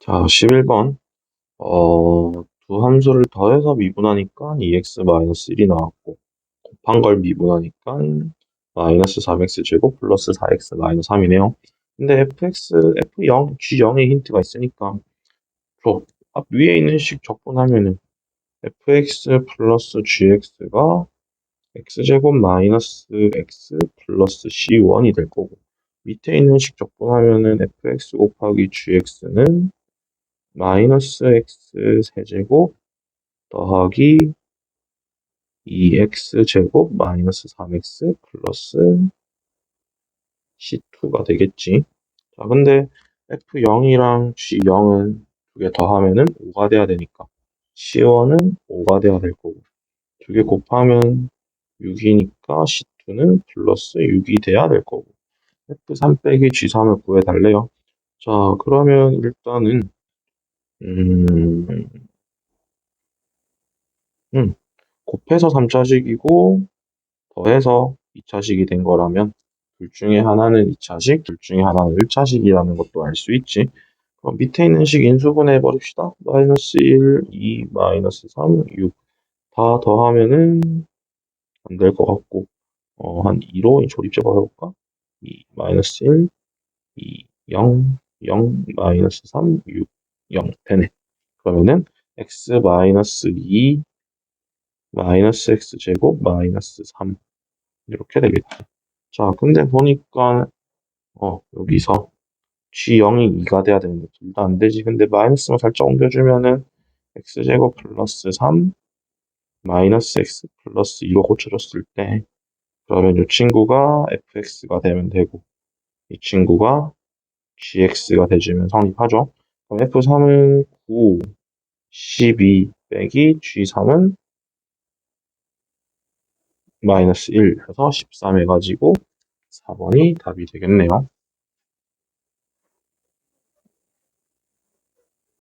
자, 11번. 어, 두 함수를 더해서 미분하니까 2x-1이 나왔고, 곱한 걸 미분하니까 마이너스 3x 제곱 플러스 4x 마이너스 3이네요. 근데 fx, f0, g0의 힌트가 있으니까, 저, 앞 위에 있는 식 적분하면은 fx 플러스 gx가 x제곱 마이너스 x 플러스 c1이 될 거고, 밑에 있는 식 적분하면은 fx 곱하기 gx는 마이너스 x 세제곱 더하기 2x 제곱 마이너스 3x 플러스 c2가 되겠지. 자, 근데 f0이랑 g0은 두 개 더하면은 5가 돼야 되니까 c1은 5가 돼야 될 거고 두 개 곱하면 6이니까 c2는 플러스 6이 돼야 될 거고 f3 빼기 g3을 구해달래요. 자, 그러면 일단은 음, 음, 곱해서 3차식이고 더해서 2차식이 된 거라면 둘 중에 하나는 2차식, 둘 중에 하나는 1차식이라는 것도 알 수 있지. 그럼 밑에 있는 식 인수분해 버립시다. 마이너스 1, 2, 마이너스 3, 6. 다 더하면은 안 될 것 같고, 어, 한 2로 조립제법 해볼까? 2, 마이너스 1, 2, 0, 0, 마이너스 3, 6, 0. 되네. 그러면은 x 마이너스 2 마이너스 x 제곱 마이너스 3 이렇게 되겠죠. 자, 근데 보니까 어 여기서 g0이 2가 돼야 되는데 둘 다 안 되지. 근데 마이너스만 살짝 옮겨주면은 x 제곱 플러스 3 마이너스 x 플러스 2로 고쳐줬을 때 그러면 이 친구가 fx가 되면 되고 이 친구가 gx가 되주면 성립하죠. 그럼 f3은 9, 12 빼기 g3은 마이너스 1 해서 13 해가지고 4번이 답이 되겠네요.